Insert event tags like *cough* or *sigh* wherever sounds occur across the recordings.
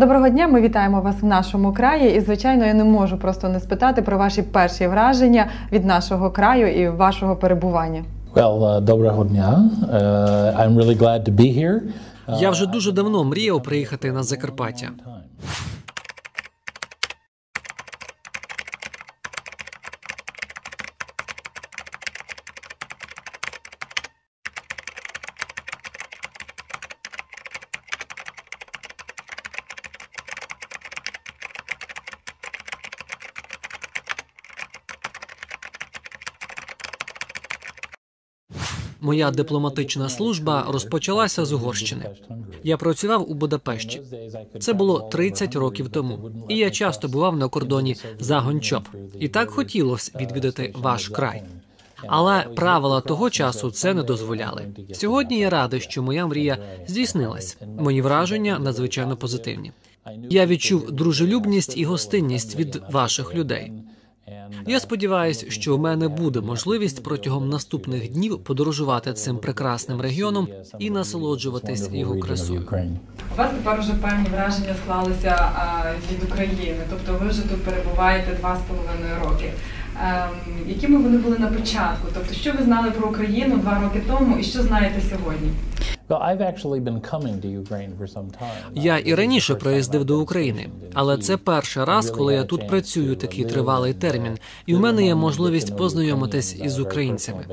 Доброго дня, ми вітаємо вас в нашому краї. І, звичайно, я не можу просто не спитати про ваші перші враження від нашого краю і вашого перебування. Well, uh, доброго дня. Uh, I'm really glad to be here. Uh, Я вже дуже давно мріяв приїхати на Закарпаття. Моя дипломатична служба розпочалася з Угорщини. Я працював у Будапешті. Це було 30 років тому, і я часто бував на кордоні за Гончоп. І так хотілося відвідати ваш край. Але правила того часу це не дозволяли. Сьогодні я радий, що моя мрія здійснилась. Мої враження надзвичайно позитивні. Я відчув дружелюбність і гостинність від ваших людей. Я сподіваюся, що у мене буде можливість протягом наступних днів подорожувати цим прекрасним регіоном і насолоджуватись його красою. У вас тепер уже певні враження склалися від України, тобто ви вже тут перебуваєте два з половиною роки. Ем, якими вони були на початку? Тобто, що ви знали про Україну два роки тому, і що знаєте сьогодні? Я і раніше приїздив до України, але це перший раз, коли я тут працюю такий тривалий термін, і в мене є можливість познайомитись із українцями.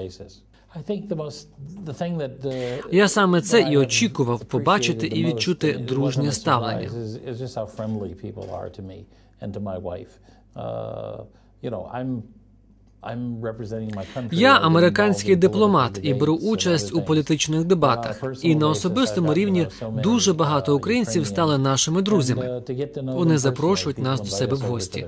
Я саме це і очікував побачити і відчути дружнє ставлення. Uh, you know, I'm I'm representing my country. Я американський дипломат і беру участь у політичних дебатах. І на особистому рівні дуже багато українців стали нашими друзями. Вони запрошують нас до себе в гості.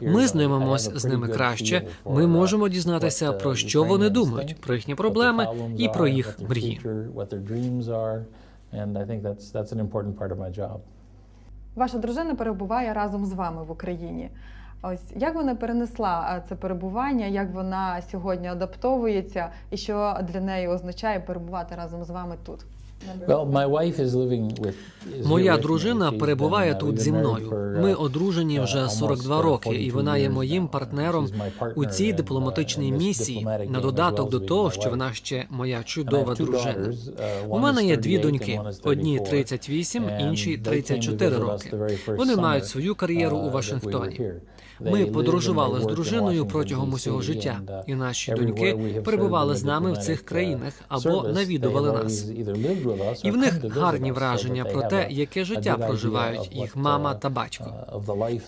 Ми знайомимось з ними краще. Ми можемо дізнатися про що вони думають, про їхні проблеми і про їх мрії. And I think that's that's an important part of my job. Ваша дружина перебуває разом з вами в Україні. Ось як вона перенесла це перебування, як вона сьогодні адаптовується, і що для неї означає перебувати разом з вами тут? Well, my wife is living with, is Моя дружина перебуває uh, тут зі мною. uh, Ми одружені uh, вже almost, 42 uh, роки, і 42 вона є моїм партнером у цій uh, дипломатичній місії. На додаток до того, що my вона ще моя чудова дружина. uh, У мене is є дві 38 доньки: одній 34. 38, And іншій they came to 34 visit us роки. Вони мають свою кар'єру uh, у Вашингтоні. Ми подорожували з дружиною протягом усього життя, uh, і наші доньки перебували з нами в цих uh, країнах або навідували нас. І в них гарні враження про те, яке життя проживають їх мама uh, та батько. uh,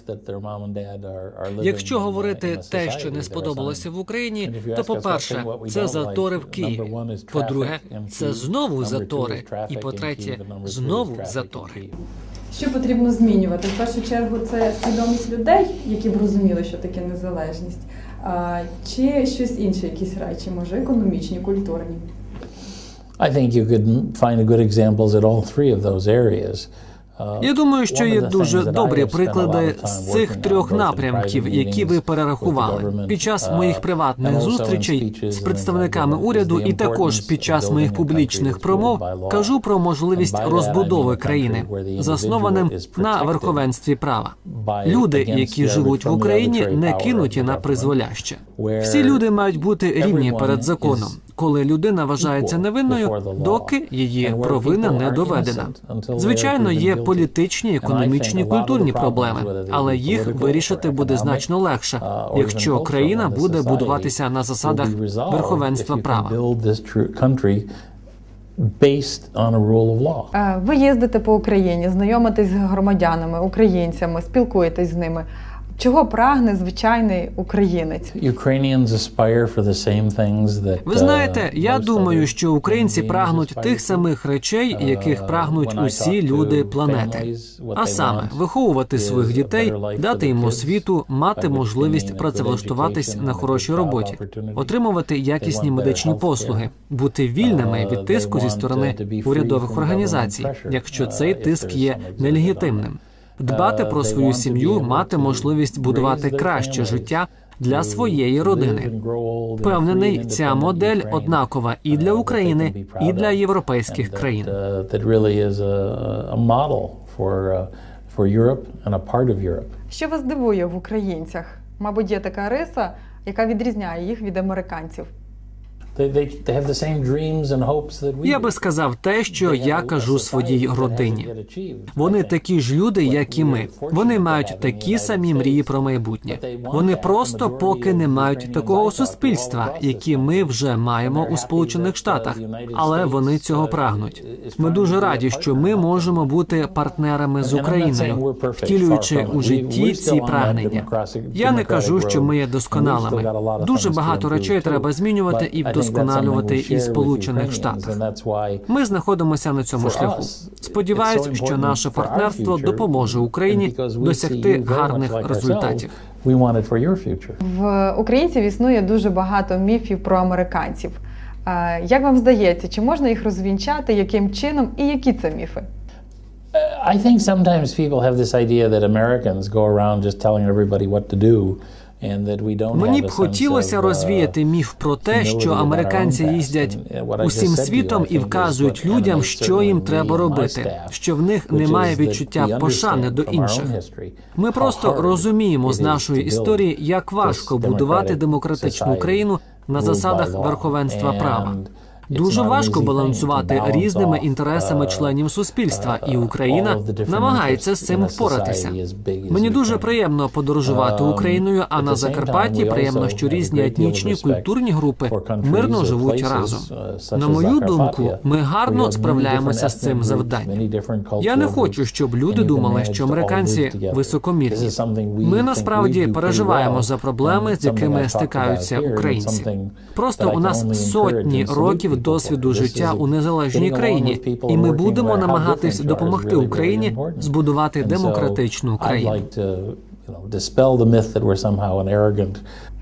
Якщо uh, говорити те, що не сподобалося в Україні, то what we це затори в Києві. traffic in це знову затори. І three is знову затори. Що потрібно змінювати? В першу чергу це свідомість людей, які б розуміли, що таке незалежність, а, чи щось інше, якісь речі, може економічні, культурні. I think you could find good examples at all three of those areas. Uh, Я думаю, що є дуже добрі приклади з цих трьох напрямків, які ви перерахували під час uh, моїх приватних зустрічей з представниками уряду, і також під час моїх публічних промов кажу про можливість розбудови країни, заснованим на верховенстві права. Люди, які живуть в Україні, не кинуті на призволяще. Всі люди мають бути рівні перед законом, коли людина вважається невинною, доки її провина не доведена. Звичайно, є політичні, економічні, культурні проблеми, але їх вирішити буде значно легше, uh, якщо країна буде будуватися на засадах верховенства права. based on a rule of law. Е, Ви їздите по Україні, знайомитесь з громадянами, українцями, спілкуєтесь з ними. Чого прагне звичайний українець? Ви знаєте, uh, я думаю, що українці прагнуть тих самих речей, яких Uh, прагнуть усі люди планети. А саме виховувати своїх дітей, дати їм освіту, мати можливість працевлаштуватись на хорошій роботі, отримувати якісні медичні послуги, бути вільними Uh, від тиску зі сторони урядових організацій, якщо цей тиск є нелегітимним. Дбати Uh, про свою сім'ю, мати можливість будувати краще життя для своєї родини. Впевнений, ця модель однакова і для України, і для європейських країн. uh, for, uh. Що вас дивує в українцях? Мабуть, є така риса, яка відрізняє їх від американців. Я би сказав те, що я кажу своїй родині. Вони такі ж люди, як і ми. Вони мають такі самі мрії про майбутнє. Вони просто поки не мають такого суспільства, які ми вже маємо у Сполучених Штатах, але вони цього прагнуть. Ми дуже раді, що ми можемо бути партнерами з Україною, втілюючи у житті ці прагнення. Я не кажу, що ми є досконалими. Дуже багато речей треба змінювати і вдосконалювати і в Сполучених Штатах. Ми знаходимося на цьому шляху. Сподіваюсь, що наше партнерство допоможе Україні досягти гарних результатів. В українців існує дуже багато міфів про американців. Як вам здається, чи можна їх розвінчати, яким чином і які це міфи? I think sometimes people have this idea that Americans go around just telling everybody what to do. Мені б хотілося uh, розвіяти міф про те, що американці їздять усім світом і вказують людям, що їм треба робити, що в них немає відчуття пошани до інших. Ми просто розуміємо з нашої історії, як важко будувати демократичну країну на засадах верховенства права. Дуже важко балансувати різними інтересами членів суспільства, і Україна намагається з цим впоратися. Мені дуже приємно подорожувати Україною, а на Закарпатті приємно, що різні етнічні культурні групи мирно живуть разом. На мою думку, ми гарно справляємося з цим завданням. Я не хочу, щоб люди думали, що американці високомірні. Ми насправді переживаємо за проблеми, з якими стикаються українці. Просто у нас сотні років досвіду життя у незалежній країні, і ми будемо намагатись допомогти Україні збудувати демократичну країну.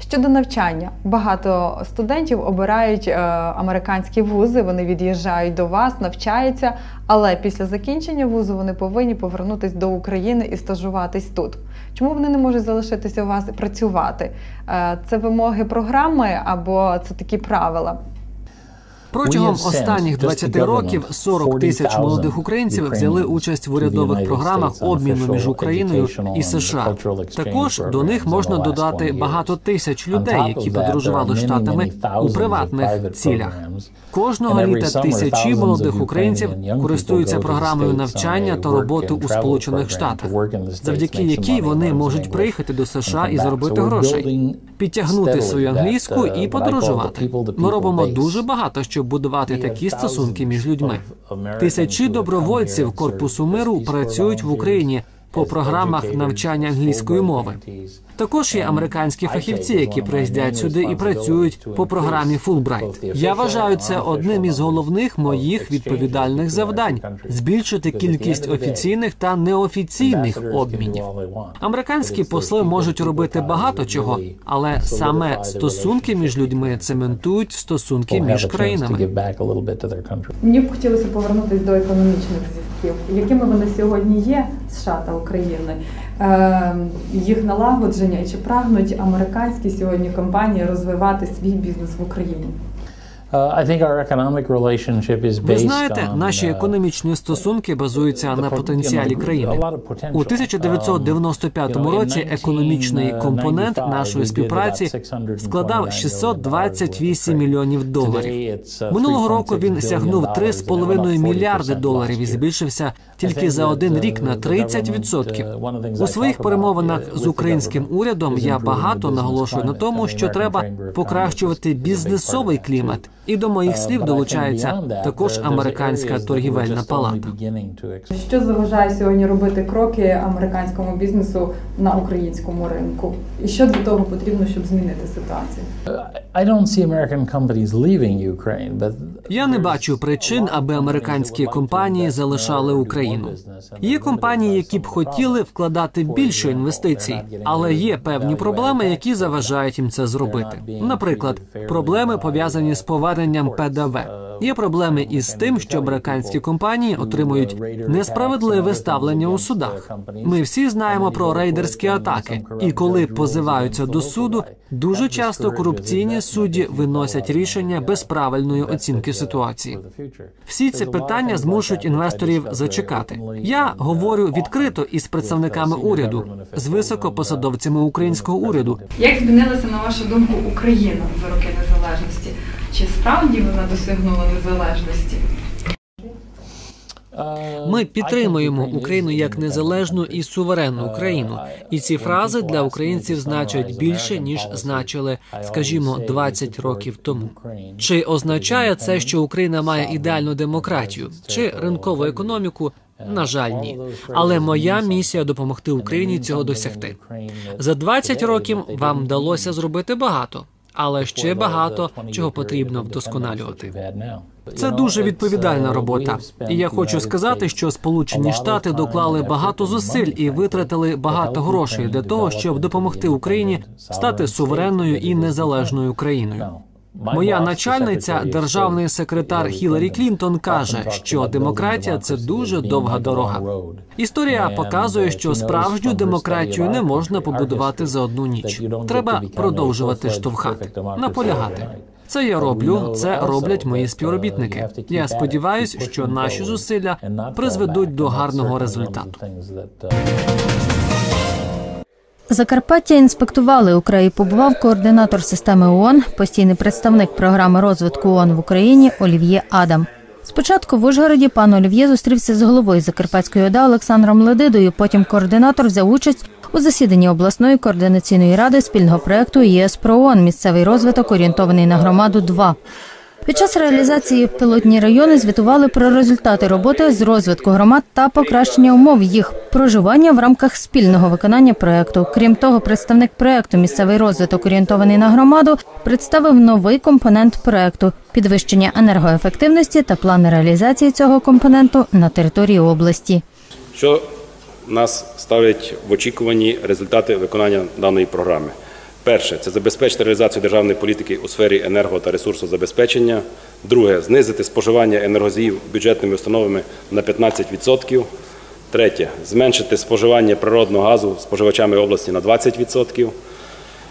Щодо навчання, багато студентів обирають е, американські вузи. Вони від'їжджають до вас, навчаються, але після закінчення вузу вони повинні повернутися до України і стажуватись тут. Чому вони не можуть залишитися у вас і працювати? Е, це вимоги програми або це такі правила? Протягом останніх 20 років 40 тисяч молодих українців взяли участь в урядових програмах обміну між Україною і США. Також до них можна додати багато тисяч людей, які подорожували штатами у приватних цілях. Кожного літа тисячі молодих українців користуються програмою навчання та роботи у Сполучених Штатах, завдяки якій вони можуть приїхати до США і заробити грошей, підтягнути свою англійську і подорожувати. Ми робимо дуже багато, щоб будувати такі стосунки між людьми. Тисячі добровольців корпусу миру працюють в Україні по програмах навчання англійської мови. Також є американські фахівці, які приїздять сюди і працюють по програмі Fulbright. Я вважаю це одним із головних моїх відповідальних завдань збільшити кількість офіційних та неофіційних обмінів. Американські посли можуть робити багато чого, але саме стосунки між людьми цементують стосунки між країнами. Мені б хотілося повернутися до економічних зв'язків, якими вони сьогодні є США та України. Е, їх налагодження чи прагнуть американські сьогодні компанії розвивати свій бізнес в Україні? Ви знаєте, наші економічні стосунки базуються на потенціалі країни. У 1995 році економічний компонент нашої співпраці складав 628 міліонів доларів. Минулого року він сягнув 3,5 мільярди доларів і збільшився тільки за один рік на 30%. У своїх перемовинах з українським урядом я багато наголошую на тому, що треба покращувати бізнесовий клімат. І до моїх слів долучається також американська торгівельна палата. Що заважає сьогодні робити кроки американському бізнесу на українському ринку? І що для того потрібно, щоб змінити ситуацію? Я не бачу причин, аби американські компанії залишали Україну. Є компанії, які б хотіли вкладати більше інвестицій, але є певні проблеми, які заважають їм це зробити. Наприклад, проблеми пов'язані з поверненням ПДВ. Є проблеми із тим, що американські компанії отримують несправедливе ставлення у судах. Ми всі знаємо про рейдерські атаки, і коли позиваються до суду, дуже часто корупційні судді виносять рішення без правильної оцінки ситуації. Всі ці питання змушують інвесторів зачекати. Я говорю відкрито із представниками уряду, з високопосадовцями українського уряду. Як змінилася, на вашу думку, Україна за роки? Чи справді вона досягнула незалежності? Ми підтримуємо Україну як незалежну і суверенну країну, і ці фрази для українців значать більше ніж значили, скажімо, 20 років тому. Чи означає це, що Україна має ідеальну демократію чи ринкову економіку? На жаль, ні. Але моя місія допомогти Україні цього досягти. За 20 років вам вдалося зробити багато, але ще багато чого потрібно вдосконалювати. Це дуже відповідальна робота. І я хочу сказати, що Сполучені Штати доклали багато зусиль і витратили багато грошей для того, щоб допомогти Україні стати суверенною і незалежною країною. Моя начальниця, державний секретар Хіларі Клінтон, каже, що демократія це дуже довга дорога. Історія показує, що справжню демократію не можна побудувати за одну ніч. Треба продовжувати штовхати, наполягати. Це я роблю, це роблять мої співробітники. Я сподіваюся, що наші зусилля призведуть до гарного результату. Закарпаття інспектували у краї. Побував координатор системи ООН, постійний представник програми розвитку ООН в Україні Олів'є Адам. Спочатку в Ужгороді пан Олів'є зустрівся з головою Закарпатської ОДА Олександром Ледидою. Потім координатор взяв участь у засіданні обласної координаційної ради спільного проекту ЄС про ООН «Місцевий розвиток орієнтований на громаду. 2 під час реалізації пілотні райони звітували про результати роботи з розвитку громад та покращення умов їх проживання в рамках спільного виконання проекту. Крім того, представник проекту Місцевий розвиток орієнтований на громаду представив новий компонент проекту підвищення енергоефективності та плани реалізації цього компоненту на території області. Що нас ставлять в очікуванні результати виконання даної програми? Перше це забезпечити реалізацію державної політики у сфері енерго та ресурсозабезпечення. Друге знизити споживання енергозів бюджетними установами на 15%. Третє зменшити споживання природного газу споживачами області на 20%.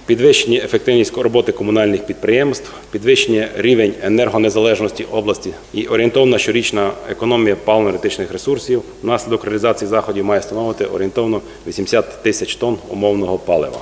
Підвищення ефективність роботи комунальних підприємств, підвищення рівень енергонезалежності області і орієнтовна щорічна економія паливно-енергетичних ресурсів внаслідок реалізації заходів має становити орієнтовно 80 тисяч тонн умовного палива.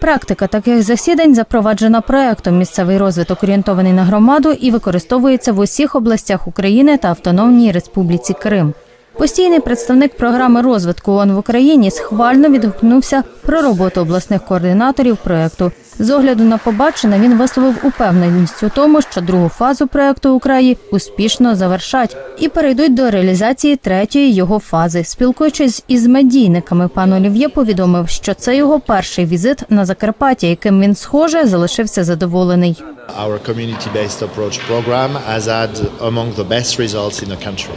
Практика таких засідань запроваджена проектом Місцевий розвиток орієнтований на громаду і використовується в усіх областях України та Автономній Республіці Крим. Постійний представник програми розвитку ООН в Україні схвально відгукнувся про роботу обласних координаторів проекту. З огляду на побачене він висловив упевненість у тому, що другу фазу проекту у краї успішно завершать і перейдуть до реалізації третьої його фази. Спілкуючись із медійниками, пан Олів'є повідомив, що це його перший візит на Закарпаття, яким він схоже залишився задоволений. Our community-based approach program has had among the best results in the country.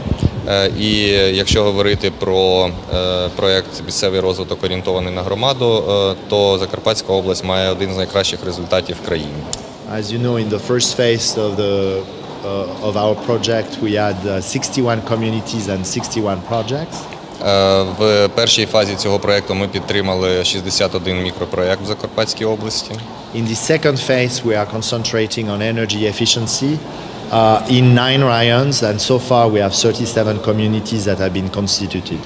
Е, І якщо говорити про е, проєкт місцевий розвиток орієнтований на громаду, е, то Закарпатська область має один з найкращих результатів в країні. As you know, in the first phase of the uh, of our project, we had uh, 61 communities and 61 projects. В першій фазі цього проєкту ми підтримали 61 мікропроєкт в Закарпатській області. In the second phase, we are concentrating on energy efficiency uh, Uh, in nine rayons, and so far we have 37 communities that have been constituted.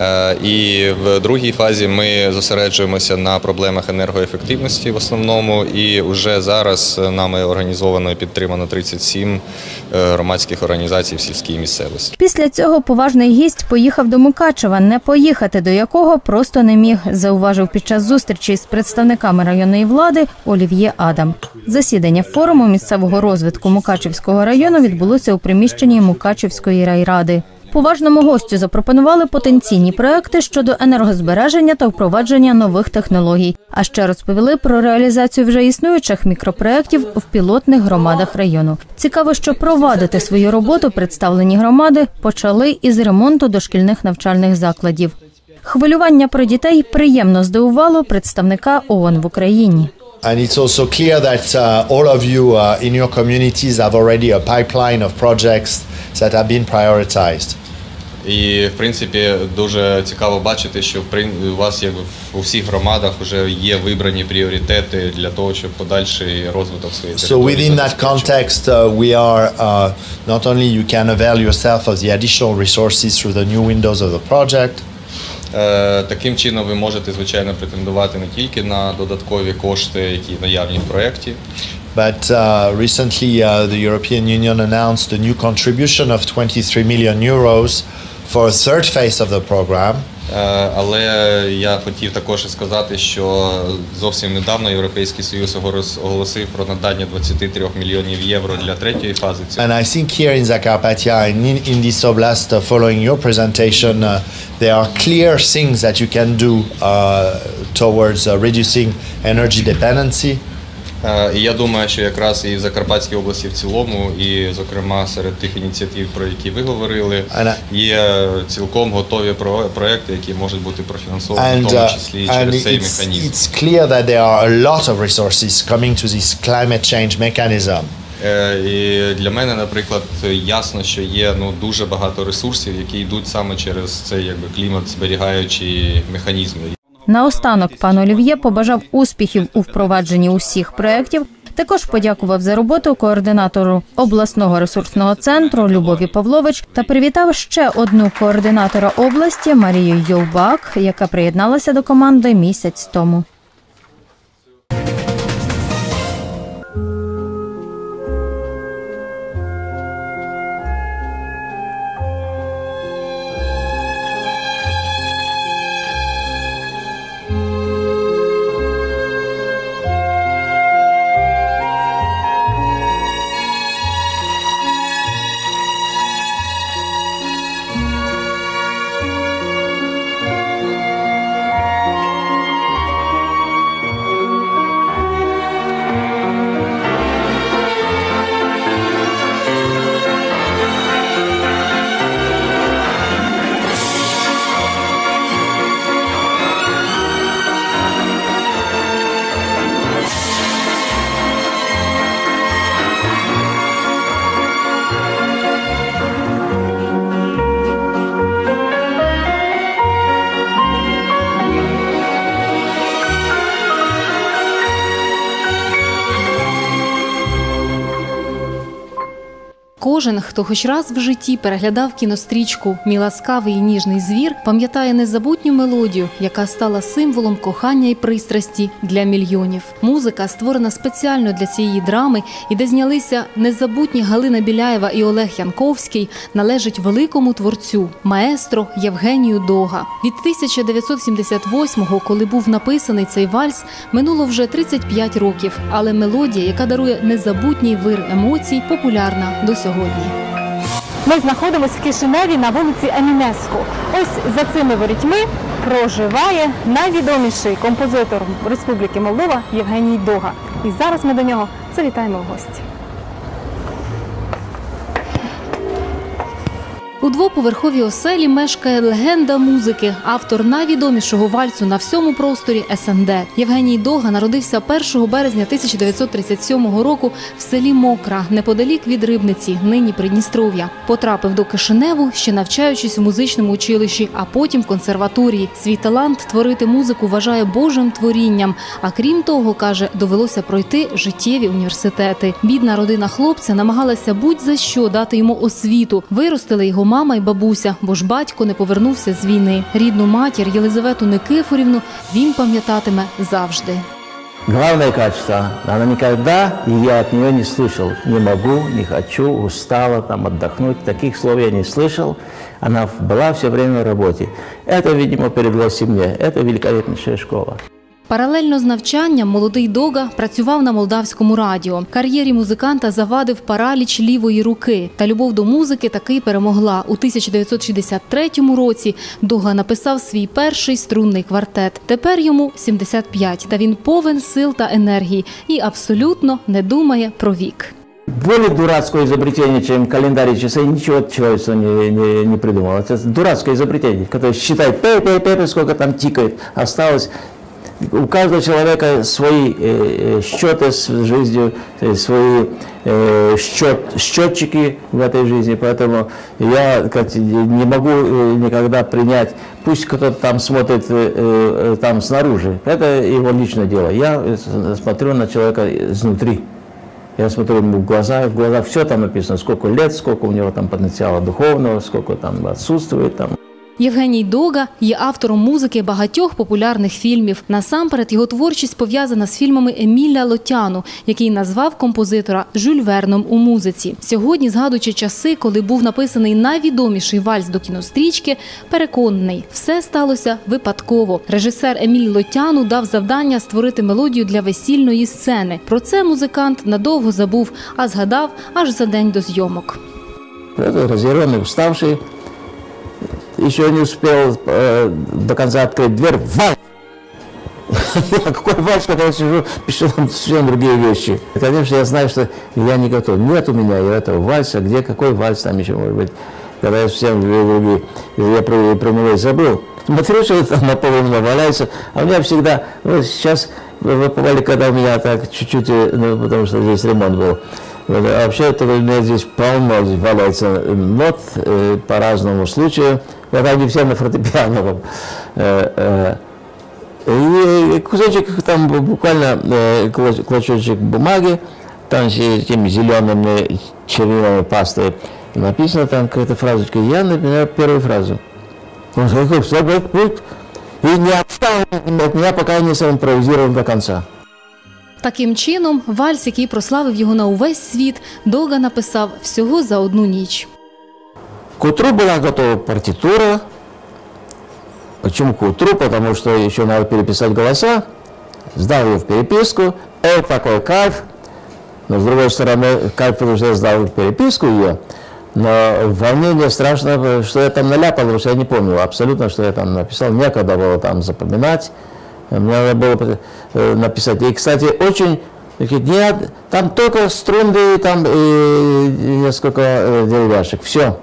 Е, І в другій фазі ми зосереджуємося на проблемах енергоефективності в основному. І вже зараз нами організовано і підтримано 37 е, громадських організацій в сільській місцевості. Після цього поважний гість поїхав до Мукачева, не поїхати до якого просто не міг, зауважив під час зустрічі з представниками районної влади Олів'є Адам. Засідання форуму місцевого розвитку Мукачевського району відбулося у приміщенні Мукачевської райради. Поважному гостю запропонували потенційні проекти щодо енергозбереження та впровадження нових технологій. А ще розповіли про реалізацію вже існуючих мікропроєктів в пілотних громадах району. Цікаво, що провадити свою роботу представлені громади почали із ремонту дошкільних навчальних закладів. Хвилювання про дітей приємно здивувало представника ООН в Україні. And it's also clear that uh, all of you uh, in your communities have already a pipeline of projects that have been prioritized. І в принципі дуже цікаво бачити, що в прин- у вас як у всіх громадах вже є вибрані пріоритети для того, щоб подальший розвиток своєї So території within that забезпечувати. context, uh, we are uh, not only you can avail yourself of the additional resources through the new windows of the project, Е, Таким чином ви можете звичайно претендувати не тільки на додаткові кошти, які наявні в проєкті, but uh, recently uh, the European Union announced a new contribution of 23 million euros for a third phase of the program. Е, Але я хотів також сказати, що зовсім недавно Європейський Союз оголосив про надання 23 мільйонів євро для третьої фази. And I think here in Zakarpattia and in, in this oblast, uh, following your presentation, uh, there are clear things that you can do uh, towards uh, reducing energy dependency. Е, І я думаю, що якраз і в Закарпатській області в цілому, і зокрема серед тих ініціатив, про які ви говорили, є цілком готові про- проекти, які можуть бути профінансовані, в тому uh, числі і через цей механізм. it's clear that there are a lot of resources coming to this climate change mechanism. Е, І для мене, наприклад, ясно, що є ну дуже багато ресурсів, які йдуть саме через цей якби клімат зберігаючий механізм. Наостанок пан Олів'є побажав успіхів у впровадженні усіх проєктів. Також подякував за роботу координатору обласного ресурсного центру Любові Павлович та привітав ще одну координатора області Марію Йовбак, яка приєдналася до команди місяць тому. Кожен, хто хоч раз в житті переглядав кінострічку Мій ласкавий і ніжний звір, пам'ятає незабутню мелодію, яка стала символом кохання і пристрасті для мільйонів. Музика створена спеціально для цієї драми, і де знялися незабутні Галина Біляєва і Олег Янковський, належить великому творцю, маестро Євгенію Дога. Від 1978-го, коли був написаний цей вальс, минуло вже 35 років, але мелодія, яка дарує незабутній вир емоцій, популярна до сьогодні. Ми знаходимося в Кишиневі на вулиці Емінеску. Ось за цими ворітьми проживає найвідоміший композитор Республіки Молдова Євгеній Дога. І зараз ми до нього завітаємо в гості. У двоповерховій оселі мешкає легенда музики, автор найвідомішого вальсу на всьому просторі СНД. Євгеній Дога народився 1 березня 1937 року в селі Мокра, неподалік від Рибниці, нині Придністров'я. Потрапив до Кишиневу, ще навчаючись у музичному училищі, а потім в консерваторії. Свій талант творити музику вважає Божим творінням. А крім того, каже, довелося пройти життєві університети. Бідна родина хлопця намагалася будь-за що дати йому освіту. Виростили його мама і бабуся, бо ж батько не повернувся з війни. Рідну матір Єлизавету Никифорівну він пам'ятатиме завжди. Главное качество, она никогда, и я от нее не слышал, не могу, не хочу, устала, там, отдохнуть. Таких слов я не слышал. Она была все время в работе. Это, видимо, передалось и мне. Это великолепнейшая школа. Паралельно з навчанням молодий Дога працював на молдавському радіо. Кар'єрі музиканта завадив параліч лівої руки. Та любов до музики таки перемогла. У 1963 році Дога написав свій перший струнний квартет. Тепер йому 75, та він повен сил та енергії і абсолютно не думає про вік. Более дурацкое изобретение, чем календарь и часы, ничего человечество не, не, не придумало. Это дурацкое изобретение, которое считает, пей, пей, пей, сколько там тикает. Осталось у каждого человека свои э, э, счеты с жизнью, э, свои э, счет, счетчики в этой жизни, поэтому я как, не могу э, никогда принять, пусть кто-то там смотрит э, там снаружи, это его личное дело. Я смотрю на человека изнутри. Я смотрю ему в глаза, в глаза все там написано, сколько лет, сколько у него там потенциала духовного, сколько там отсутствует там. Євгеній Дога є автором музики багатьох популярних фільмів. Насамперед його творчість пов'язана з фільмами Еміля Лотяну, який назвав композитора Жюль Верном у музиці. Сьогодні, згадуючи часи, коли був написаний найвідоміший вальс до кінострічки, переконаний, все сталося випадково. Режисер Еміль Лотяну дав завдання створити мелодію для весільної сцени. Про це музикант надовго забув, а згадав аж за день до зйомок. Это разъяренный, уставший, Еще не успел э, до конца открыть дверь. Вальс! *laughs* Какой вальс, когда я сижу, пишу там совсем другие вещи. Конечно, я знаю, что я не готов. Нет у меня этого вальса. Где какой вальс там еще может быть? Когда я совсем другие. Я про, про него и забыл. Смотрю, что *laughs* там на полу у меня валяется. А у меня всегда, ну, сейчас вы когда у меня так чуть-чуть, э, ну, потому что здесь ремонт был. А вообще это у меня здесь полно здесь валяется нот э, по разному случаю. Вот они все на фортепиано. Э, э, и кусочек там буквально э, клоч- клочочек бумаги, там с этими зелеными чернилами пастой написано там какая-то фразочка. Я например, первую фразу. Он сказал. И не отстал от меня, пока я не симпровизировал до конца. Таким чином, вальс, який прославив його на увесь світ, Дога написав всього за одну ніч. К утру была готова партитура. Почему к утру? Потому что еще надо переписать голоса. Сдал ее в переписку. Это такой кайф. Но с другой стороны, кайф, потому что я сдал в переписку ее. Но волнение страшно, что я там наляпал, потому что я не помню абсолютно, что я там написал. Некогда было там запоминать. Мне надо было э, написать. И, кстати, очень нет, там только струнды там и несколько э, деревяшек. Все.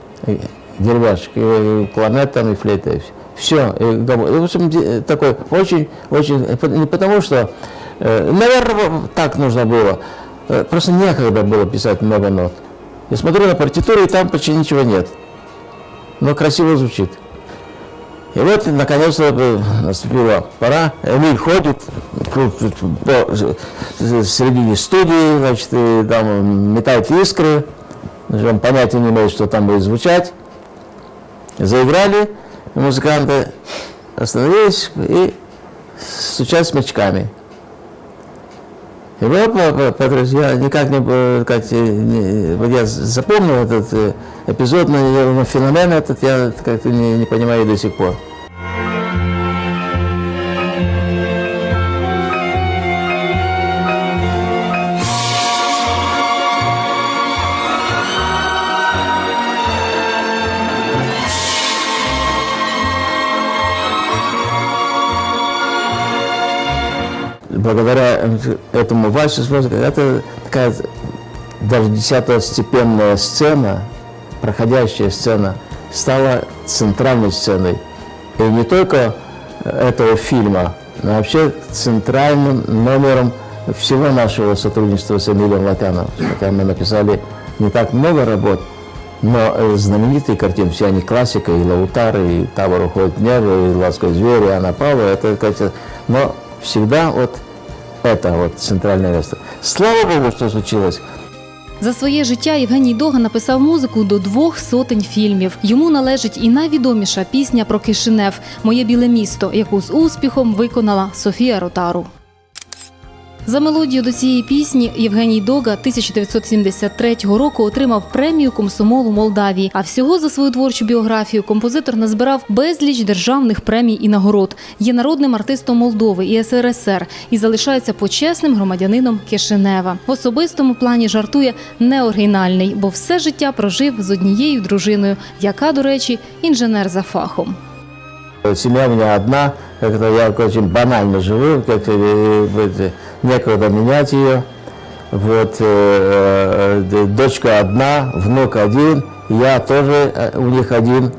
Деревяшек. И кларнет там, и флейта. И все. И, в общем, такой очень, очень, не потому что, э, наверное, так нужно было. Э, Просто некогда было писать много нот. Я смотрю на партитуру, и там почти ничего нет. Но красиво звучит. И вот, наконец-то, э, наступила пора. Эмиль ходит с- середине студии, значит, и там метает искры. Значит, Он понятия не имеет, что там будет звучать. Заиграли, музыканты остановились и стучат смычками. И вот, я никак не, э, как, э, не- я запомнил этот эпизод, но феномен этот я как-то не, не понимаю до сих пор. Благодаря этому вальсу это такая даже десятостепенная сцена, проходящая сцена, стала центральной сценой. И не только этого фильма, но вообще центральным номером всего нашего сотрудничества с Эмилием Латяном. Хотя мы написали не так много работ, но э, знаменитые картины, все они классика, и Лаутары, и Табор уходит в небо, и Ласковый зверь, и Анна Павлова, это, но всегда вот это вот центральное место. Слава Богу, что случилось. За своє життя Євгеній Дога написав музику до двох сотень фільмів. Йому належить і найвідоміша пісня про Кишинев Моє біле місто, яку з успіхом виконала Софія Ротару. За мелодію до цієї пісні Євгеній Дога 1973 року отримав премію комсомолу Молдавії. А всього за свою творчу біографію композитор назбирав безліч державних премій і нагород. Є народним артистом Молдови і СРСР і залишається почесним громадянином Кишинева. В особистому плані жартує неоригінальний, бо все життя прожив з однією дружиною, яка, до речі, інженер за фахом. Семья у меня одна, как-то я очень банально живу, как э, э, некогда менять ее. Вот, э, э, дочка одна, внук один, я тоже э, у них один.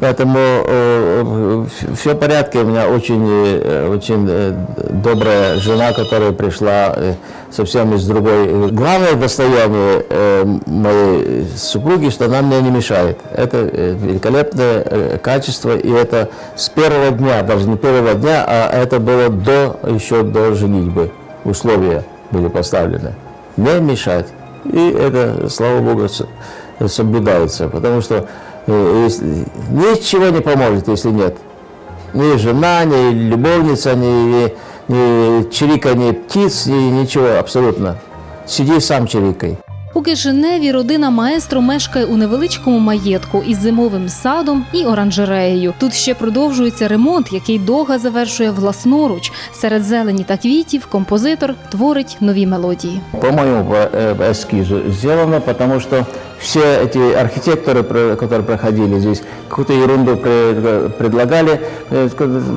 Поэтому все в порядке. У меня очень, э, очень э, добрая жена, которая пришла э, совсем из другой. Главное достояние э, моей супруги, что она мне не мешает. Это э, великолепное э, качество, и это с первого дня, даже не первого дня, а это было до, еще до женитьбы. Условия были поставлены. Не мешать. И это, слава Богу, соблюдается. Потому что э, ничего не поможет, если нет. Ни жена, ни любовница, ни, ни чириканье птиц, ни ничего абсолютно. Сиди сам чирикай. У Кишиневі родина маестро мешкає у невеличкому маєтку із зимовим садом і оранжереєю. Тут ще продовжується ремонт, який Дога завершує власноруч. Серед зелені та квітів композитор творить нові мелодії. По моему э, эскизу сделано, потому что все эти архитекторы, которые проходили здесь, какую-то ерунду пре- предлагали, э,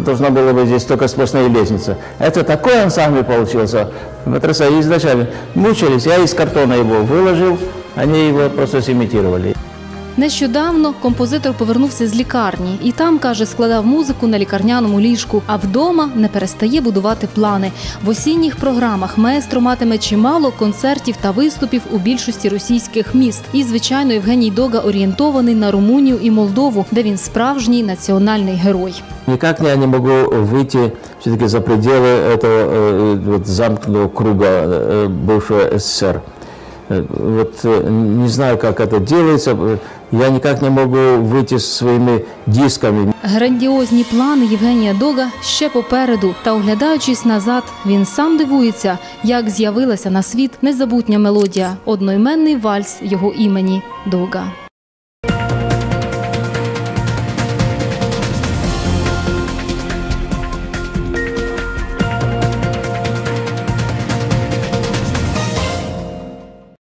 должна была быть здесь только сплошная лестница. Это такой ансамбль получился, потрясающе. Изначально мучились, я из картона его выложил, они его просто сымитировали. Нещодавно композитор повернувся з лікарні і там каже, складав музику на лікарняному ліжку. А вдома не перестає будувати плани. В осінніх програмах маестро матиме чимало концертів та виступів у більшості російських міст. І звичайно, Євгеній Дога орієнтований на Румунію і Молдову, де він справжній національний герой. Никак я не могу выйти все-таки за пределы этого э, вот замкнутого круга э, бывшего СССР. Э, Вот э, не знаю, как это делается. э, Я никак не могу выйти со своими дисками. Грандіозні плани Євгенія Дога ще попереду. Та оглядаючись назад, він сам дивується, як з'явилася на світ незабутня мелодія, одноіменний вальс його імені Дога.